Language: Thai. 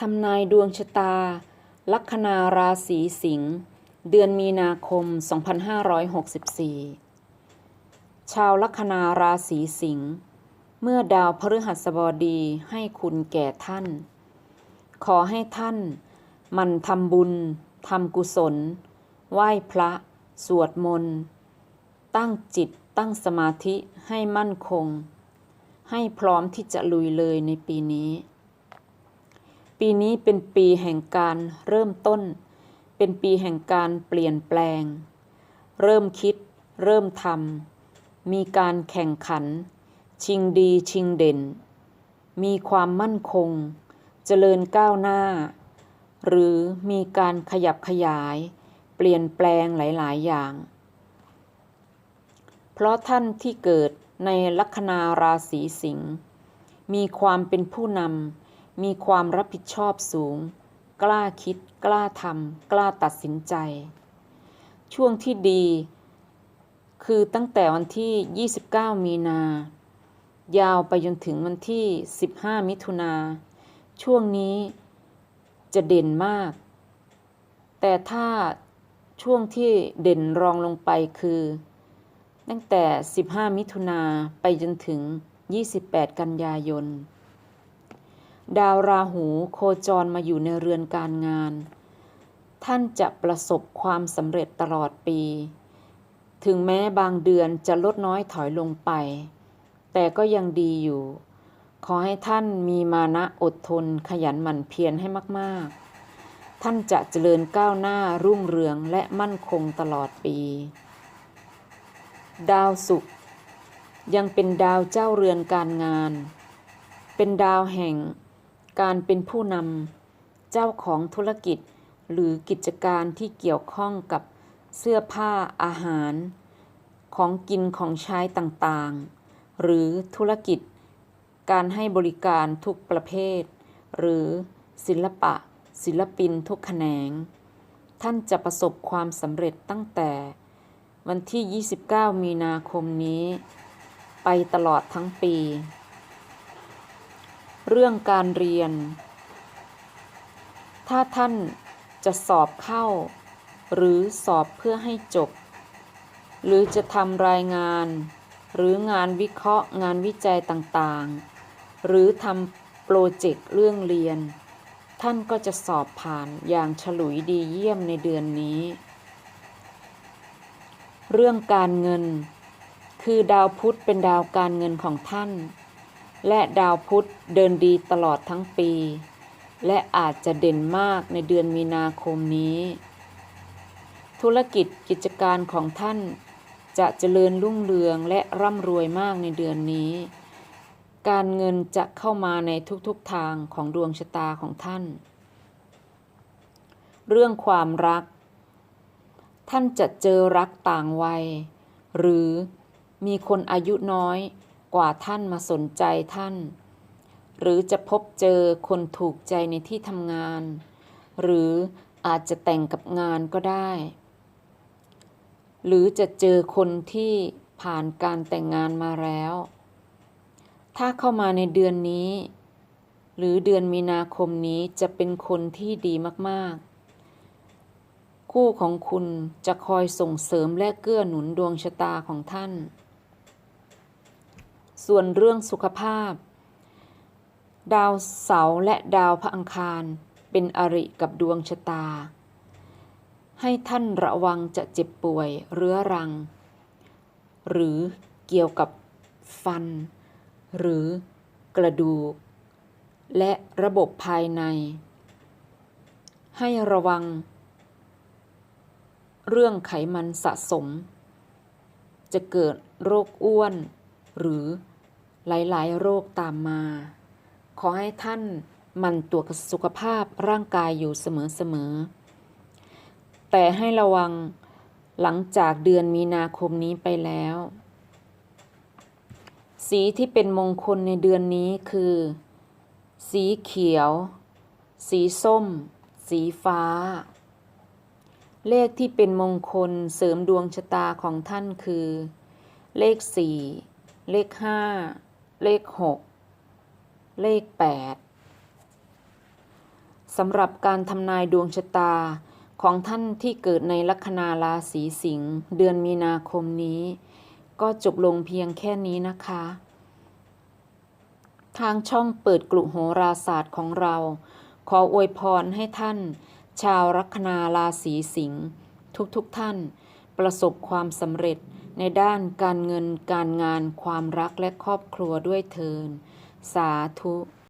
ทำนายดวงชะตา ลัคนาราศีสิงห์เดือนมีนาคม 2564 ชาวลัคนาราศีสิงห์เมื่อดาวพฤหัสบดีให้คุณแก่ท่าน ขอให้ท่านมันทำบุญทำกุศล ไหว้พระ สวดมนต์ ตั้งจิตตั้งสมาธิให้มั่นคง ให้พร้อมที่จะลุยเลยในปีนี้ ปีนี้เป็นปีแห่งการเริ่มต้น เป็นปีแห่งการเปลี่ยนแปลง เริ่มคิด เริ่มทำ มีการแข่งขัน ชิงดีชิงเด่น มีความมั่นคง เจริญก้าวหน้า หรือมีการขยับขยาย เปลี่ยนแปลงหลาย ๆ อย่าง เพราะท่านที่เกิดในลัคนาราศีสิงห์มีความเป็นผู้นำ มีความรับผิดชอบสูง กล้าคิด กล้าทำกล้าตัดสินใจ ช่วงที่ดี คือตั้งแต่วันที่ 29 มีนา ยาวไปจนถึงวันที่ 15 มิถุนา ช่วงนี้จะเด่นมาก แต่ถ้าช่วงที่เด่นรองลงไปคือ ตั้งแต่ 15 มิถุนาไปจนถึง 28 กันยายน ดาวราหูโคจรมาอยู่ในเรือนการงาน ท่านจะประสบความสำเร็จตลอดปี ถึงแม้บางเดือนจะลดน้อยถอยลงไป แต่ก็ยังดีอยู่ ขอให้ท่านมีมานะอดทนขยันหมั่นเพียรให้มากๆ ท่านจะเจริญก้าวหน้ารุ่งเรืองและมั่นคงตลอดปี ดาวศุกร์ยังเป็นดาวเจ้าเรือนการงาน เป็นดาวแห่ง การเป็นผู้นำเจ้าของธุรกิจ หรือกิจการที่เกี่ยวข้องกับเสื้อผ้าอาหาร ของกินของใช้ต่างๆ หรือธุรกิจ การให้บริการทุกประเภท หรือศิลปะ ศิลปินทุกแขนง ท่านจะประสบความสำเร็จตั้งแต่ วันที่ 29 มีนาคมนี้ ไปตลอดทั้งปี เรื่องการเรียน ถ้าท่านจะสอบเข้า หรือสอบเพื่อให้จบ หรือจะทำรายงาน หรืองานวิเคราะห์งานวิจัยต่างๆ หรือทำโปรเจกต์เรื่องเรียน ท่านก็จะสอบผ่านอย่างฉลุยดีเยี่ยมในเดือนนี้ เรื่องการเงิน คือดาวพุธเป็นดาวการเงินของท่าน และดาวพุธเดินดีตลอดทั้งปี และอาจจะเด่นมากในเดือนมีนาคมนี้ ธุรกิจกิจการของท่านจะเจริญรุ่งเรืองและร่ำรวยมากในเดือนนี้ การเงินจะเข้ามาในทุกๆทางของดวงชะตาของท่าน เรื่องความรัก ท่านจะเจอรักต่างวัย หรือมีคนอายุน้อย กว่าท่านมาสนใจท่าน หรือจะพบเจอคนถูกใจในที่ทำงาน หรืออาจจะแต่งกับงานก็ได้ หรือจะเจอคนที่ผ่านการแต่งงานมาแล้ว ถ้าเข้ามาในเดือนนี้ หรือเดือนมีนาคมนี้จะเป็นคนที่ดีมากๆคู่ของคุณจะคอยส่งเสริมและเกื้อหนุนดวงชะตาของท่าน ส่วนเรื่องสุขภาพ ดาวเสาร์และดาวพระอังคาร เป็นอริกับดวงชะตา ให้ท่านระวังจะเจ็บป่วยเรื้อรัง หรือเกี่ยวกับฟัน หรือกระดูก และระบบภายใน ให้ระวัง เรื่องไขมันสะสม จะเกิดโรคอ้วน หรือ หลายๆ โรคตามมา ขอให้ท่านมันตัวจสุขภาพร่างกายอยู่เสมอๆ แต่ให้ระวังหลังจากเดือนมีนาคมนี้ไปแล้ว สีที่เป็นมงคลในเดือนนี้คือ สีเขียว สีส้ม สีฟ้า เลขที่เป็นมงคลเสริมดวงชะตาของท่านคือ เลขสี่เลขห้า เลขหกเลขแปดสำหรับการทำนายดวงชะตาของท่านที่เกิดในลัคนาราศีสิงห์เดือนมีนาคมนี้ ก็จบลงเพียงแค่นี้นะคะ ทางช่องเปิดกลุ่มโหราศาสตร์ของเรา ขออวยพรให้ท่าน ชาวลัคนาราศีสิงห์ทุกๆทท่าน ประสบความสำเร็จ ในด้านการเงินการงานความรักและครอบครัวด้วยเทิน สาธุ